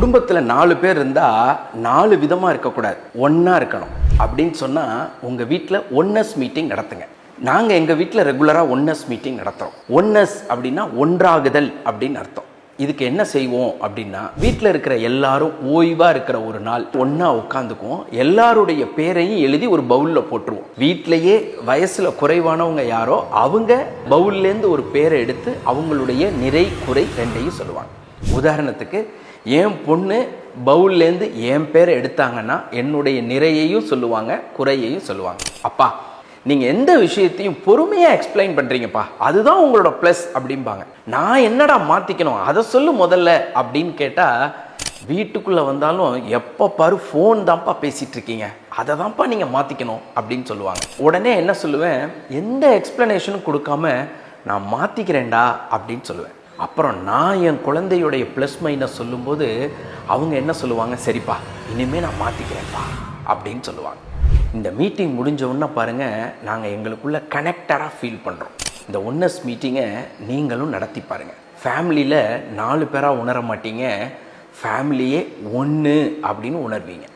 குடும்பத்தில் நாலு பேர் இருந்தால் நாலு விதமாக இருக்கக்கூடாது. ஒன்றா இருக்கணும். அப்படின்னு சொன்னால் உங்கள் வீட்டில் ஒன்னஸ் மீட்டிங் நடத்துங்க. நாங்கள் எங்கள் வீட்டில் ரெகுலராக ஒன்னஸ் மீட்டிங் நடத்துகிறோம் ஒன்னஸ் அப்படின்னா ஒன்றாகுதல் அப்படின்னு அர்த்தம். இதுக்கு என்ன செய்வோம் அப்படின்னா வீட்டில் இருக்கிற எல்லாரும் ஓய்வாக இருக்கிற ஒரு நாள் ஒன்றா உட்காந்துக்குவோம். எல்லாருடைய பேரையும் எழுதி ஒரு பவுலில் போட்டுருவோம். வீட்டிலையே வயசில் குறைவானவங்க யாரோ அவங்க பவுல்லேருந்து ஒரு பேரை எடுத்து அவங்களுடைய நிறை குறை ரெண்டையும் சொல்லுவாங்க. உதாரணத்துக்கு என் பொண்ணு பவுல்லேருந்து என் பேரை எடுத்தாங்கன்னா என்னுடைய நிறையையும் சொல்லுவாங்க குறையையும் சொல்லுவாங்க. அப்பா நீங்கள் எந்த விஷயத்தையும் பொறுமையாக எக்ஸ்பிளைன் பண்ணுறீங்கப்பா அதுதான் உங்களோட ப்ளஸ் அப்படிம்பாங்க. நான் என்னடா மாற்றிக்கணும் அதை சொல்லு முதல்ல அப்படின்னு கேட்டால் வீட்டுக்குள்ளே வந்தாலும் எப்போ பாரு ஃபோன் தான்ப்பா பேசிகிட்டு இருக்கீங்க. அதை தான்ப்பா நீங்கள் மாற்றிக்கணும் அப்படின்னு சொல்லுவாங்க. உடனே என்ன சொல்லுவேன்? எந்த எக்ஸ்ப்ளனேஷனும் கொடுக்காம நான் மாற்றிக்கிறேன்டா அப்படின்னு சொல்லுவேன். அப்புறம் நான் என் குழந்தையுடைய ப்ளஸ் மைனஸ் சொல்லும்போது அவங்க என்ன சொல்லுவாங்க? சரிப்பா இனிமேல் நான் மாற்றிக்கிறேன்ப்பா அப்படின்னு சொல்லுவாங்க. இந்த மீட்டிங் முடிஞ்ச உடனே பாருங்கள் நாங்கள் எங்களுக்குள்ள கனெக்டடாக ஃபீல் பண்ணுறோம் இந்த ஒன்னஸ் மீட்டிங்கை நீங்களும் நடத்தி பாருங்கள் ஃபேமிலியில் நாலு பேராக உணர மாட்டீங்க. ஃபேமிலியே ஒன்று அப்படின்னு உணர்வீங்க.